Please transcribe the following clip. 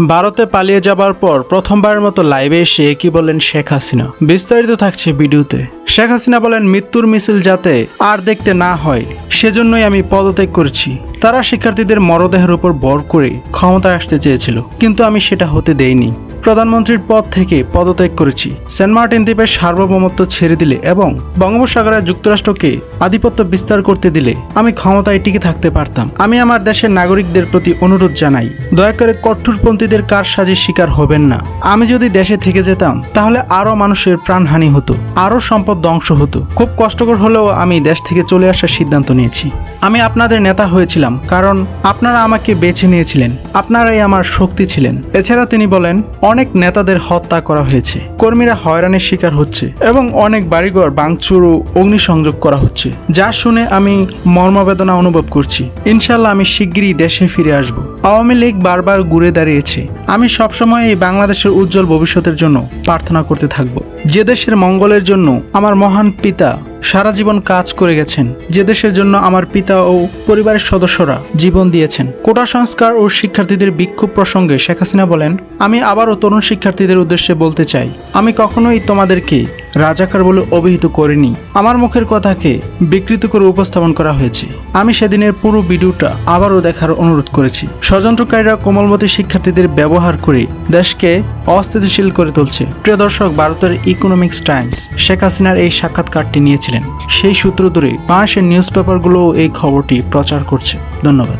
ভারতে পালিয়ে যাবার পর প্রথমবারের মতো লাইভে এসে একই বলেন শেখ হাসিনা। বিস্তারিত থাকছে ভিডিওতে। শেখ হাসিনা বলেন, মৃত্যুর মিছিল যাতে আর দেখতে না হয়, সেজন্যই আমি পদত্যাগ করেছি। তারা শিক্ষার্থীদের মরদেহের উপর বর করে ক্ষমতায় আসতে চেয়েছিল, কিন্তু আমি সেটা হতে দেইনি। প্রধানমন্ত্রীর পদ থেকে পদত্যাগ করেছি। সেন্ট মার্টিন দ্বীপের সার্বভৌমত্ব ছেড়ে দিলে এবং বঙ্গোপসাগরে যুক্তরাষ্ট্রকে আধিপত্য বিস্তার করতে দিলে আমি ক্ষমতায় টিকে থাকতে পারতাম। আমি আমার দেশের নাগরিকদের প্রতি অনুরোধ জানাই, দয়া করে কঠোরপন্থীদের কার সাজে শিকার হবেন না। আমি যদি দেশে থেকে যেতাম, তাহলে আরও মানুষের প্রাণহানি হতো, আরও সম্পদ ধ্বংস হতো। খুব কষ্টকর হলেও আমি দেশ থেকে চলে আসার সিদ্ধান্ত নিয়েছি। আমি আপনাদের নেতা হয়েছিলাম, কারণ আপনারা আমাকে বেছে নিয়েছিলেন, আপনারাই আমার শক্তি ছিলেন। এছাড়া তিনি বলেন অনেক নেতাদের হত্যা করা হয়েছে। কর্মীরা হয়রানির শিকার হচ্ছে এবং অনেক বাড়িঘর বাংচুর ও অগ্নিসংযোগ করা হচ্ছে। যা শুনে আমি মর্মবেদনা অনুভব করছি। ইনশাল্লাহ আমি শিগগিরই দেশে ফিরে আসব। আওয়ামী লীগ বারবার ঘুরে দাঁড়িয়েছে। আমি সবসময় এই বাংলাদেশের উজ্জ্বল ভবিষ্যতের জন্য প্রার্থনা করতে থাকব। যে দেশের মঙ্গলের জন্য আমার মহান পিতা সারা জীবন কাজ করে গেছেন, যে দেশের জন্য আমার পিতা ও পরিবারের সদস্যরা জীবন দিয়েছেন। কোটা সংস্কার ও শিক্ষার্থীদের বিক্ষোভ প্রসঙ্গে শেখ হাসিনা বলেন, আমি আবারও তরুণ শিক্ষার্থীদের উদ্দেশ্যে বলতে চাই আমি কখনোই তোমাদেরকে রাজাকার বলে অভিহিত করিনি। আমার মুখের কথাকে বিকৃত করে উপস্থাপন করা হয়েছে। আমি সেদিনের পুরো ভিডিওটা আবারও দেখার অনুরোধ করেছি। ষড়যন্ত্রকারীরা কোমলমতি শিক্ষার্থীদের ব্যবহার করে দেশকে অস্থিতিশীল করে তুলছে। প্রিয় দর্শক, ভারতের ইকোনমিক্স টাইমস শেখ হাসিনার এই সাক্ষাৎকারটি নিয়েছিলেন। সেই সূত্র ধরে বাংলাদেশের নিউজ পেপারগুলো এই খবরটি প্রচার করছে। ধন্যবাদ।